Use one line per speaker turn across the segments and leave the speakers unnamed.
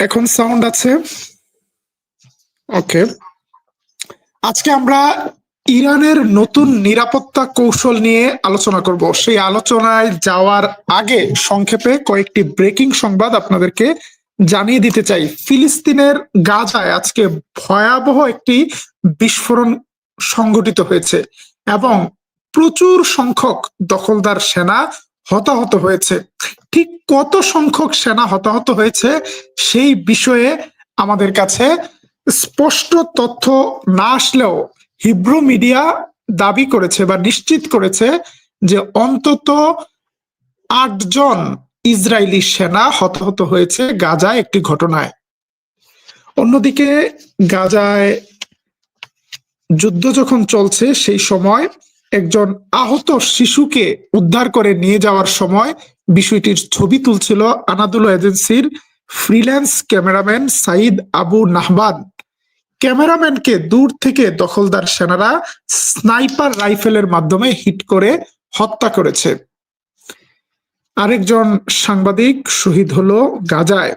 এখন সাউন্ড আছে? ওকে আজকে আমরা ইরানের নতুন নিরাপত্তা কৌশল নিয়ে আলোচনা করব। সেই আলোচনায় যাওয়ার আগে সংক্ষেপে কয়েকটি ব্রেকিং সংবাদ আপনাদেরকে জানিয়ে দিতে চাই। ফিলিস্তিনের গাজায় আজকে ভয়াবহ একটি বিস্ফোরণ সংঘটিত হয়েছে এবং প্রচুর সংখ্যক দখলদার সেনা হতাহত হয়েছে। ঠিক কত সংখ্যক সেনা হতাহত হয়েছে সেই বিষয়ে আমাদের কাছে স্পষ্ট তথ্য না আসলেও হিব্রু মিডিয়া দাবি করেছে বা নিশ্চিত করেছে যে অন্তত আটজন ইসরায়েলি সেনা হতাহত হয়েছে গাজায় একটি ঘটনায়। অন্যদিকে গাজায় যুদ্ধ যখন চলছে সেই সময় একজন আহত শিশুকে উদ্ধার করে নিয়ে যাওয়ার সময় বিষয়টির ছবি তুলছিল আনাদুল এজেন্সির freelance cameraman Saeed Abu Nahban. ক্যামেরাম্যানকে দূর থেকে দখলদার সেনারা স্নাইপার রাইফেলের মাধ্যমে হিট করে হত্যা করেছে। আরেকজন সাংবাদিক শহীদ হলো গাজায়।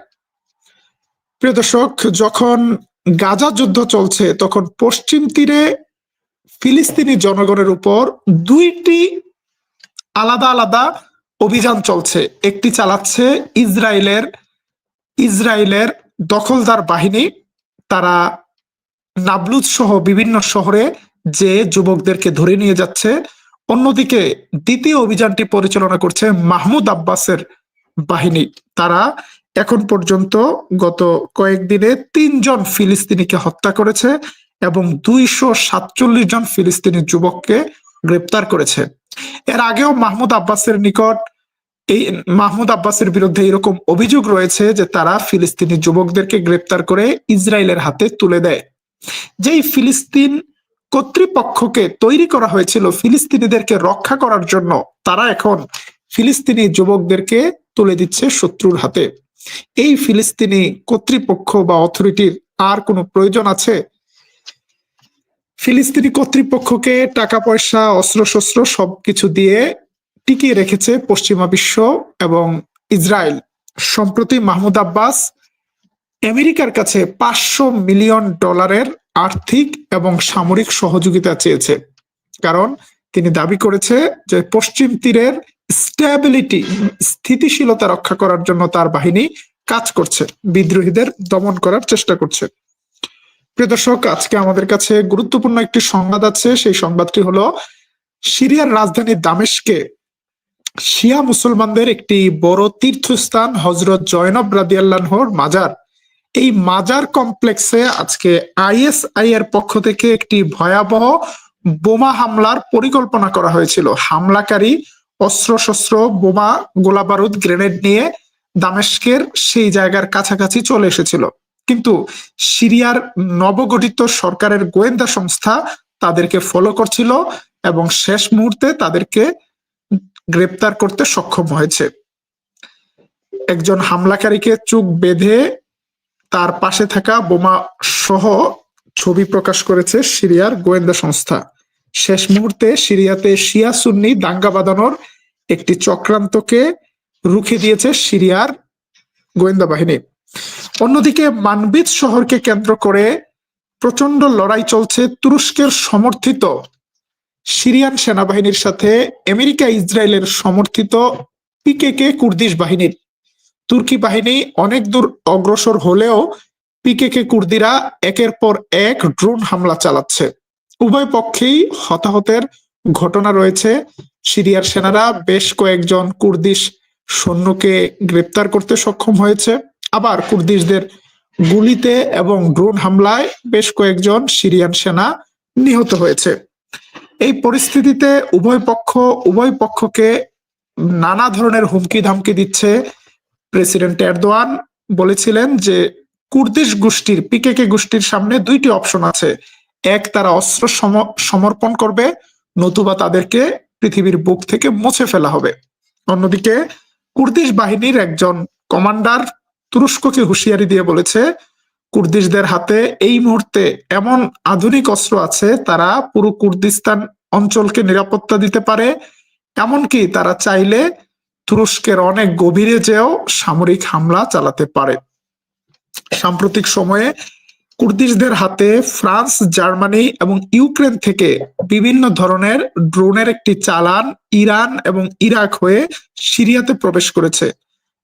প্রিয় দর্শক, যখন গাজা যুদ্ধ চলছে, তখন পশ্চিম তীরে ফিলিস্তিনি জনগণের উপর দুইটি আলাদা আলাদা অভিযান চলছে। একটি চালাচ্ছে ইসরায়েলের ইসরায়েলের দখলদার বাহিনী। তারা নাবলুজ সহ বিভিন্ন শহরে যে যুবকদেরকে ধরে নিয়ে যাচ্ছে। অন্যদিকে দ্বিতীয় অভিযানটি পরিচালনা করছে মাহমুদ আব্বাসের বাহিনী। তারা এখন পর্যন্ত গত কয়েকদিনে তিনজন ফিলিস্তিনিকে হত্যা করেছে। এবং দুইশো সাতচল্লিশ জন ফিলিস্তিনি যুবককে গ্রেপ্তার করেছে। এর আগেও মাহমুদ আব্বাসের নিকট এই মাহমুদ আব্বাসের বিরুদ্ধে এরকম অভিযোগ রয়েছে যে তারা ফিলিস্তিনি যুবকদেরকে গ্রেপ্তার করে ইসরায়েলের হাতে তুলে দেয়। যেই ফিলিস্তিন কর্তৃপক্ষকে তৈরি করা হয়েছিল ফিলিস্তিনিদেরকে রক্ষা করার জন্য, তারা এখন ফিলিস্তিনি যুবকদেরকে তুলে দিচ্ছে শত্রুর হাতে। এই ফিলিস্তিনি কর্তৃপক্ষ বা অথরিটির আর কোনো প্রয়োজন আছে? ফিলিস্তিনি কর্তৃপক্ষকে টাকা, পয়সা, অস্ত্রশস্ত্র সবকিছু দিয়ে টিকিয়ে রেখেছে পশ্চিমা বিশ্ব এবং ইসরায়েল। সম্প্রতি মাহমুদ আব্বাস আমেরিকার কাছে পাঁচশো মিলিয়ন ডলারের আর্থিক এবং সামরিক সহযোগিতা চেয়েছে। কারণ তিনি দাবি করেছে যে পশ্চিম তীরের স্ট্যাবিলিটি, স্থিতিশীলতা রক্ষা করার জন্য তার বাহিনী কাজ করছে, বিদ্রোহীদের দমন করার চেষ্টা করছে। প্রিয় দর্শক, আজকে আমাদের কাছে গুরুত্বপূর্ণ একটি সংবাদ আছে। সেই সংবাদটি হলো, সিরিয়ার রাজধানী দামেশকে শিয়া মুসলমানদের একটি বড় তীর্থস্থান হজরত জয়নব রাদিয়াল্লাহর মাজার। এই মাজার কমপ্লেক্সে আজকে আইএসআই এর পক্ষ থেকে একটি ভয়াবহ বোমা হামলার পরিকল্পনা করা হয়েছিল। হামলাকারী অস্ত্র শস্ত্র বোমা, গোলাবারুদ, গ্রেনেড নিয়ে দামেস্কের সেই জায়গার কাছাকাছি চলে এসেছিল। কিন্তু সিরিয়ার নবগঠিত সরকারের গোয়েন্দা সংস্থা তাদেরকে ফলো করছিল এবং শেষ মুহূর্তে তাদেরকে গ্রেপ্তার করতে সক্ষম হয়েছে। একজন হামলাকারীকে চুপ বেঁধে তার পাশে থাকা বোমা সহ ছবি প্রকাশ করেছে সিরিয়ার গোয়েন্দা সংস্থা। শেষ মুহূর্তে সিরিয়াতে শিয়া সুন্নি দাঙ্গা বাঁধানোর একটি চক্রান্তকে রুখে দিয়েছে সিরিয়ার গোয়েন্দা বাহিনী। অন্যদিকে মানবিজ শহরকে কেন্দ্র করে প্রচণ্ড লড়াই চলছে তুরস্কের সমর্থিত সিরিয়ান সেনাবাহিনীর সাথে আমেরিকা ইসরায়েলের সমর্থিত পিকেকে কুর্দিশ বাহিনীর। তুর্কি বাহিনী অনেক দূর অগ্রসর হলেও পিকেকে কুর্দিরা একের পর এক ড্রোন হামলা চালাচ্ছে। উভয় পক্ষেই হতাহতের ঘটনা রয়েছে। সিরিয়ার সেনারা বেশ কয়েকজন কুর্দিশ সৈন্যকে গ্রেপ্তার করতে সক্ষম হয়েছে। আবার কুর্দিশদের গুলিতে এবং ড্রোন হামলায় বেশ কয়েকজন সিরিয়ান সেনা নিহত হয়েছে। এই পরিস্থিতিতে উভয় পক্ষ, উভয় পক্ষকে নানা ধরনের হুমকি ধামকি দিচ্ছে প্রেসিডেন্ট এরদোয়ান। বলেছিলেন যে, কুর্দিশ গোষ্ঠীর, পিকেকে গোষ্ঠীর সামনে দুইটি অপশন আছে। এক, তারা অস্ত্র সমর্পণ করবে, নতুবা তাদেরকে পৃথিবীর বুক থেকে মুছে ফেলা হবে। অন্যদিকে, কুর্দিশ বাহিনীর একজন কমান্ডার তুরস্ককে হুঁশিয়ারি দিয়ে বলেছে, কুর্দিশদের হাতে এই মুহূর্তে এমন আধুনিক অস্ত্র আছে, তারা পুরো কুর্দিস্তান অঞ্চলকে নিরাপত্তা দিতে পারে। এমনকি তারা চাইলে তুরস্কের অনেক গভীরে যেও সামরিক হামলা চালাতে পারে। সাম্প্রতিক সময়ে কুর্দিশদের হাতে ফ্রান্স, জার্মানি এবং ইউক্রেন থেকে বিভিন্ন ধরনের ড্রোনের একটি চালান ইরান এবং ইরাক হয়ে সিরিয়াতে প্রবেশ করেছে।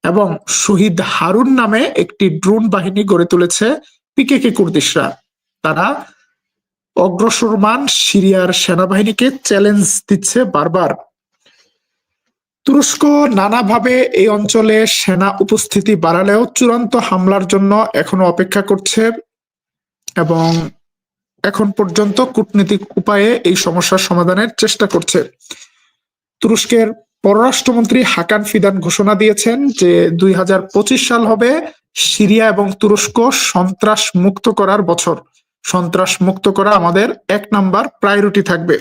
এবং শহীদ হারুন নামে একটি ড্রোন বাহিনী গড়ে তুলেছে পিকেকে কুর্দিশরা। তারা অগ্রসরমান সিরিয়ার সেনাবাহিনীকে চ্যালেঞ্জ দিচ্ছে বারবার। তুরস্ক নানাভাবে এই অঞ্চলে সেনা উপস্থিতি বাড়ালেও চূড়ান্ত হামলার জন্য এখনও অপেক্ষা করছে এবং এখন পর্যন্ত কূটনীতিক উপায়ে এই সমস্যার সমাধানের চেষ্টা করছে। তুরস্কের পররাষ্ট্রমন্ত্রী হাকান ফিদান ঘোষণা দিয়েছেন যে দুই হাজার পঁচিশ সাল হবে সিরিয়া এবং তুরস্ক সন্ত্রাস মুক্ত করার বছর। সন্ত্রাস মুক্ত করা আমাদের এক নাম্বার প্রায়োরিটি থাকবে।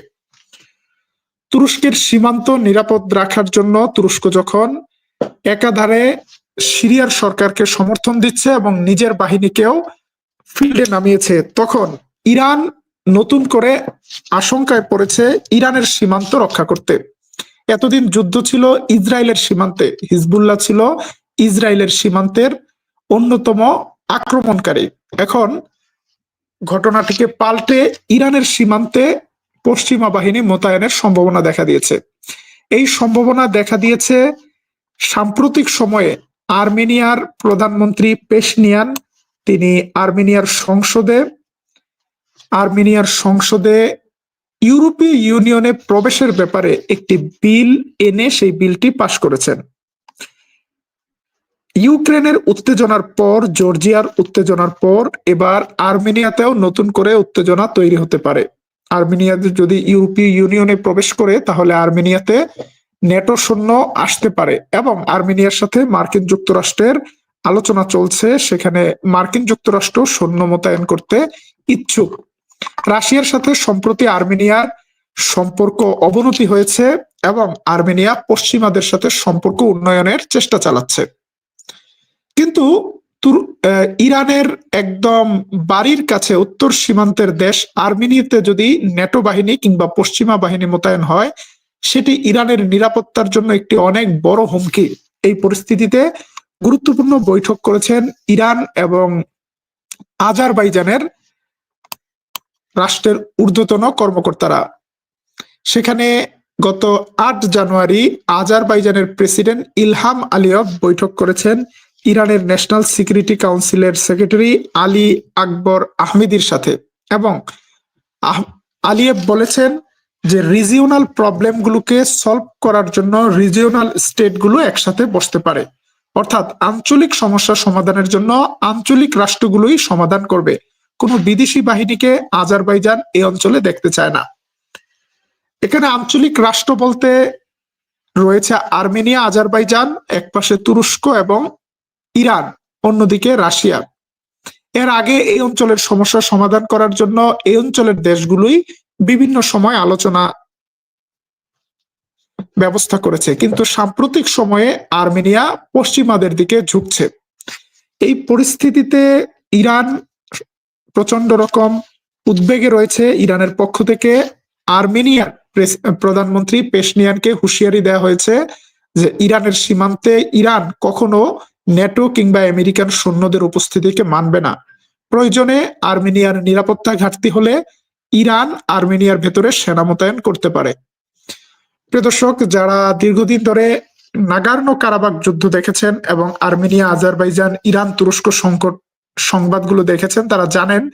তুরস্কের সীমান্ত নিরাপদ রাখার জন্য তুরস্ক যখন একাধারে সিরিয়ার সরকারকে সমর্থন দিচ্ছে এবং নিজের বাহিনীকেও ফিল্ডে নামিয়েছে, তখন ইরান নতুন করে আশঙ্কায় পড়েছে ইরানের সীমান্ত রক্ষা করতে। এতদিন যুদ্ধ ছিল ইসরায়েলের সীমান্তে, হিজবুল্লাহ ছিল ইসরায়েলের সীমান্তের অন্যতম আক্রমণকারী। এখন ঘটনাটিকে পাল্টে ইরানের সীমান্তে পশ্চিমা বাহিনী মোতায়েনের সম্ভাবনা দেখা দিয়েছে। এই সম্ভাবনা দেখা দিয়েছে সাম্প্রতিক সময়ে আর্মেনিয়ার প্রধানমন্ত্রী পেশনিয়ান, তিনি আর্মেনিয়ার সংসদে আর্মেনিয়ার সংসদে ইউরোপীয় ইউনিয়নে প্রবেশের ব্যাপারে একটি বিল এনে সেই বিলটি পাশ করেছেন। ইউক্রেনের উত্তেজনার পর, জর্জিয়ার উত্তেজনার পর, এবার আর্মেনিয়াতেও নতুন করে উত্তেজনা তৈরি হতে পারে। আর্মেনিয়াতে যদি ইউরোপীয় ইউনিয়নে প্রবেশ করে, তাহলে আর্মেনিয়াতে নেটো সৈন্য আসতে পারে এবং আর্মেনিয়ার সাথে মার্কিন যুক্তরাষ্ট্রের আলোচনা চলছে। সেখানে মার্কিন যুক্তরাষ্ট্র সৈন্য মোতায়েন করতে ইচ্ছুক। রাশিয়ার সাথে সম্প্রতি আর্মেনিয়ার সম্পর্ক অবনতি হয়েছে এবং আর্মেনিয়া পশ্চিমাদের সাথে সম্পর্ক উন্নয়নের চেষ্টা চালাচ্ছে। কিন্তু ইরানের একদম বাড়ির কাছে উত্তর সীমান্তের দেশ আর্মেনিয়াতে যদি নেটো বাহিনী কিংবা পশ্চিমা বাহিনী মোতায়েন হয়, সেটি ইরানের নিরাপত্তার জন্য একটি অনেক বড় হুমকি। এই পরিস্থিতিতে গুরুত্বপূর্ণ বৈঠক করেছেন ইরান এবং আজারবাইজানের রাষ্ট্রের ঊর্ধ্বতন কর্মকর্তারা। সেখানে গত আট জানুয়ারি আজারবাইজানের প্রেসিডেন্ট ইলহাম আলিয়ভ বৈঠক করেছেন ইরানের ন্যাশনাল সিকিউরিটি কাউন্সিলের সেক্রেটারি আলী আকবর আহমেদির সাথে এবং আলিয়েভ বলেছেন যে রিজিওনাল প্রবলেমগুলোকে সলভ করার জন্য রিজিওনাল স্টেটগুলো একসাথে বসতে পারে। অর্থাৎ আঞ্চলিক সমস্যা সমাধানের জন্য আঞ্চলিক রাষ্ট্রগুলোই সমাধান করবে। কোনো বিদেশি বাহিনীকে আজারবাইজান এই অঞ্চলে দেখতে চায় না। এখানে আঞ্চলিক রাষ্ট্র বলতে রয়েছে আর্মেনিয়া, আজারবাইজান, একপাশে তুরস্ক এবং ইরান, অন্যদিকে রাশিয়া। এর আগে এই অঞ্চলের সমস্যার সমাধান করার জন্য এই অঞ্চলের দেশগুলোই বিভিন্ন সময় আলোচনা ব্যবস্থা করেছে। কিন্তু সাম্প্রতিক সময়ে আর্মেনিয়া পশ্চিমাদের দিকে ঝুঁকছে। এই পরিস্থিতিতে ইরান প্রচণ্ড রকম উদ্বেগে রয়েছে ইরানের পক্ষ থেকে। আর্মেনিয়ার প্রধানমন্ত্রী পেশনিয়ানকে হুঁশিয়ারি দেওয়া হয়েছে যে ইরানের সীমান্তে ইরান কখনো নেটো কিংবা আমেরিকান সৈন্যদের উপস্থিতিকে মানবে না। প্রয়োজনে আর্মেনিয়ার নিরাপত্তা ঘাটতি হলে ইরান আর্মেনিয়ার ভেতরে সেনা মোতায়েন করতে পারে। প্রদর্শক যারা দীর্ঘদিন ধরে নাগার্নো কারাবাগ যুদ্ধ দেখেছেন এবং আর্মেনিয়া, আজারবাইজান, ইরান তুরস্ক সংকট সংবাদগুলো দেখেছেন, তারা জানেন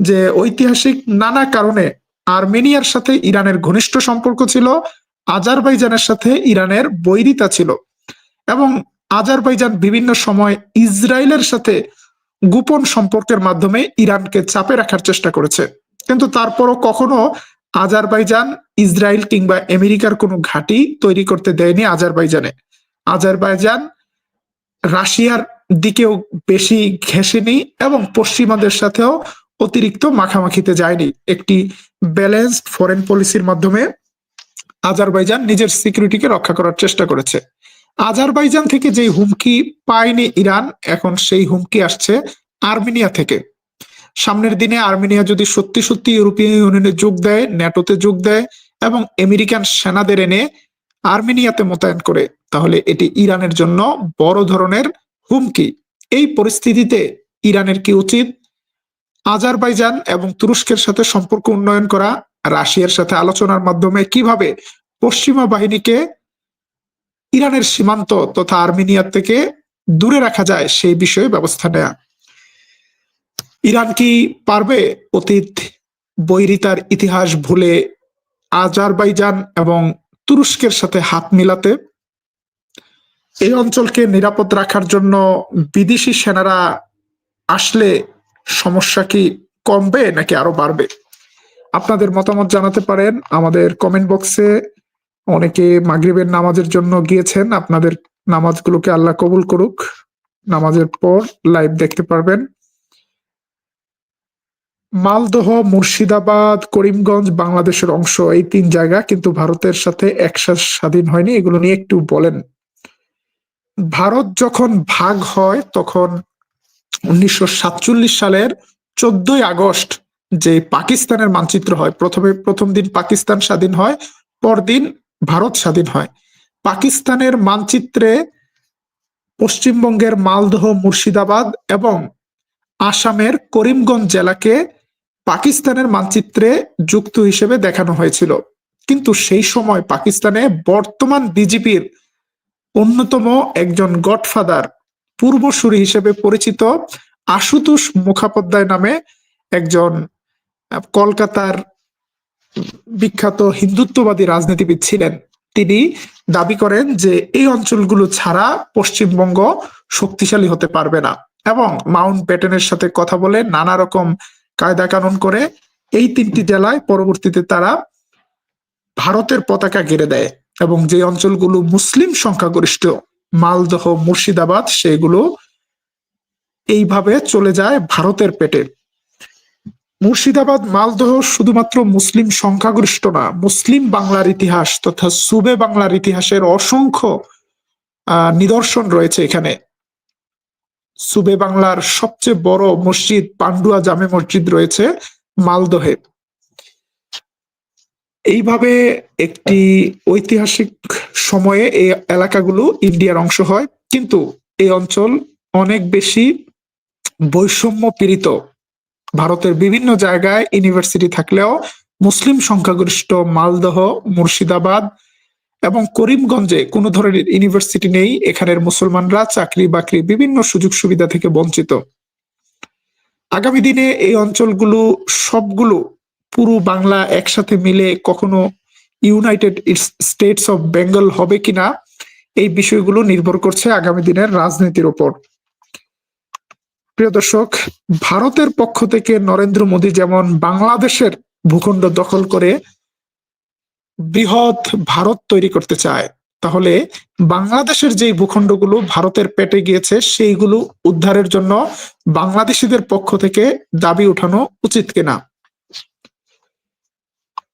যে ঐতিহাসিক নানা কারণে আর্মেনিয়ার সাথে ইরানের ঘনিষ্ঠ সম্পর্ক ছিল, আজারবাইজানের সাথে ইরানের বৈরিতা ছিল এবং আজারবাইজান বিভিন্ন সময় ইসরায়েলের সাথে গোপন সম্পর্কের মাধ্যমে ইরানকে চাপে রাখার চেষ্টা করেছে। কিন্তু তারপরও কখনো আজারবাইজান, ইসরায়েল কিংবা আমেরিকার কোনো ঘাঁটি তৈরি করতে দেয়নি আজারবাইজানে। আজারবাইজান রাশিয়ার দিকেও বেশি ঘেসেনি এবং পশ্চিমাদের সাথেও অতিরিক্ত মাখামাখিতে যায়নি। একটি ব্যালেন্সড ফরেন পলিসির মাধ্যমে আজারবাইজান নিজের সিকিউরিটিকে রক্ষা করার চেষ্টা করেছে। আজারবাইজান থেকে যে হুমকি পায়নি ইরান, এখন সেই হুমকি আসছে আর্মেনিয়া থেকে। সামনের দিনে আর্মেনিয়া যদি সত্যি সত্যি ইউরোপীয় ইউনিয়নে যোগ দেয়, ন্যাটোতে যোগ দেয় এবং আমেরিকান সেনাদের এনে আর্মেনিয়াতে মোতায়েন করে, তাহলে এটি ইরানের জন্য বড় ধরনের হুমকি। এই পরিস্থিতিতে ইরানের কি উচিত? আজারবাইজান এবং তুরস্কের সাথে সম্পর্ক উন্নয়ন করা, রাশিয়ার সাথে আলোচনার মাধ্যমে কীভাবে পশ্চিমা বাহিনীকে ইরানের সীমান্ত তথা আর্মেনিয়ার থেকে দূরে রাখা যায় সেই বিষয়ে ব্যবস্থা নেয়া। ইরান কি পারবে অতীত বৈরিতার ইতিহাস ভুলে আজারবাইজান এবং তুরস্কের সাথে হাত মিলাতে? এই অঞ্চলকে নিরাপদ রাখার জন্য বিদেশি সেনারা আসলে সমস্যা কি কমবে নাকি আরও বাড়বে? আপনাদের মতামত জানাতে পারেন। আমাদের কমেন্ট বক্সে অনেকে মাগরিবের নামাজের জন্য গিয়েছেন। আপনাদের নামাজগুলোকে আল্লাহ কবুল করুক। নামাজের পর লাইভ দেখতে পারবেন। মালদহ, মুর্শিদাবাদ, করিমগঞ্জ বাংলাদেশের অংশ, এই তিন জায়গা কিন্তু ভারতের সাথে একসাথে স্বাধীন হয়নি। এগুলো নিয়ে একটু বলেন। ভারত যখন ভাগ হয়, তখন উনিশশো সাতচল্লিশ সালের চোদ্দই আগস্ট যে পাকিস্তানের মানচিত্র হয়, প্রথমে প্রথম দিন পাকিস্তান স্বাধীন হয়, পরদিন ভারত স্বাধীন হয়। পাকিস্তানের মানচিত্রে পশ্চিমবঙ্গের মালদহ, মুর্শিদাবাদ এবং আসামের করিমগঞ্জ জেলাকে পাকিস্তানের মানচিত্রে যুক্ত হিসেবে দেখানো হয়েছিল। কিন্তু সেই সময় পাকিস্তানে বর্তমান বিজেপির অন্যতম একজন গডফাদার, পূর্বসূরি হিসেবে পরিচিত আশুতোষ মুখাপধ্যায় নামে একজন কলকাতার বিখ্যাত হিন্দুত্ববাদী রাজনীতিবিদ ছিলেন। তিনি দাবি করেন যে এই অঞ্চলগুলো ছাড়া পশ্চিমবঙ্গ শক্তিশালী হতে পারবে না এবং মাউন্ট ব্যাটেনের সাথে কথা বলে নানা রকম কায়দা কানুন করে এই তিনটি জেলায় পরবর্তীতে তারা ভারতের পতাকা গেড়ে দেয়। এবং যে অঞ্চলগুলো মুসলিম সংখ্যাগরিষ্ঠ, মালদহ, মুর্শিদাবাদ, সেগুলো এইভাবে চলে যায় ভারতের পেটে। মুর্শিদাবাদ, মালদহ শুধুমাত্র মুসলিম সংখ্যাগরিষ্ঠ না, মুসলিম বাংলার ইতিহাস তথা সুবে বাংলার ইতিহাসের অসংখ্য নিদর্শন রয়েছে এখানে। সুবে বাংলার সবচেয়ে বড় মসজিদ পান্ডুয়া জামে মসজিদ রয়েছে মালদহে। এইভাবে একটি ঐতিহাসিক সময়ে এই এলাকাগুলো ইন্ডিয়ার অংশ হয়। কিন্তু এই অঞ্চল অনেক বেশি বৈষম্য পীড়িত ভারতের বিভিন্ন জায়গায় ইউনিভার্সিটি থাকলেও মুসলিম সংখ্যাগরিষ্ঠ মালদহ, মুর্শিদাবাদ এবং করিমগঞ্জে কোনো ধরনের ইউনিভার্সিটি নেই। এখানের মুসলমানরা চাকরি বাকরি বিভিন্ন সুযোগ সুবিধা থেকে বঞ্চিত। আগামী দিনে এই অঞ্চলগুলো সবগুলো পুরো বাংলা একসাথে মিলে কখনো ইউনাইটেড স্টেটস অফ বেঙ্গল হবে কিনা, এই বিষয়গুলো নির্ভর করছে আগামী দিনের রাজনীতির উপর প্রিয় দর্শক, ভারতের পক্ষ থেকে নরেন্দ্র মোদী যেমন বাংলাদেশের ভূখণ্ড দখল করে বৃহৎ ভারত তৈরি করতে চায়, তাহলে বাংলাদেশের যে ভূখণ্ডগুলো ভারতের পেটে গিয়েছে, সেইগুলো উদ্ধারের জন্য বাংলাদেশিদের পক্ষ থেকে দাবি উঠানো উচিত কিনা?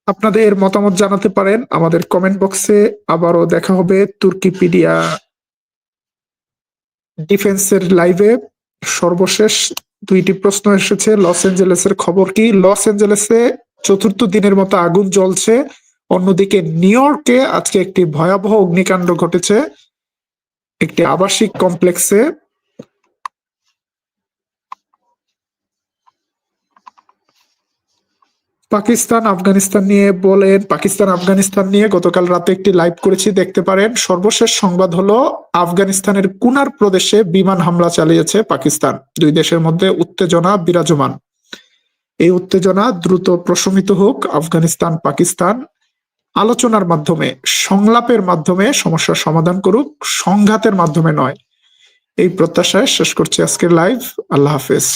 আপনাদের মতামত জানাতে পারেন আমাদের কমেন্ট বক্সে আবারও দেখা হবে তুর্কিপিডিয়া ডিফেন্সের লাইভে সর্বশেষ দুইটি প্রশ্ন এসেছে, লস এঞ্জেলেসের খবর কি? লস এঞ্জেলেসে চতুর্থ দিনের মতো আগুন জ্বলছে। অন্যদিকে নিউ ইয়র্কে আজকে একটি ভয়াবহ অগ্নিকাণ্ড ঘটেছে। একটি আবাসিক কমপ্লেক্সে পাকিস্তান, আফগানিস্তান নিয়ে বলেন, পাকিস্তান, আফগানিস্তান নিয়ে গতকাল রাতে একটি লাইভ করেছি, দেখতে পারেন। সর্বশেষ সংবাদ হলো, আফগানিস্তানের কুনার প্রদেশে বিমান হামলা চালিয়েছে পাকিস্তান। দুই দেশের মধ্যে উত্তেজনা বিরাজমান। এই উত্তেজনা দ্রুত প্রশমিত হোক আফগানিস্তান, পাকিস্তান। আলোচনার মাধ্যমে, সংলাপের মাধ্যমে সমস্যার সমাধান করুক, সংঘাতের মাধ্যমে নয়। এই প্রত্যাশায় শেষ করছি আজকের লাইভ। আল্লাহ হাফেজ।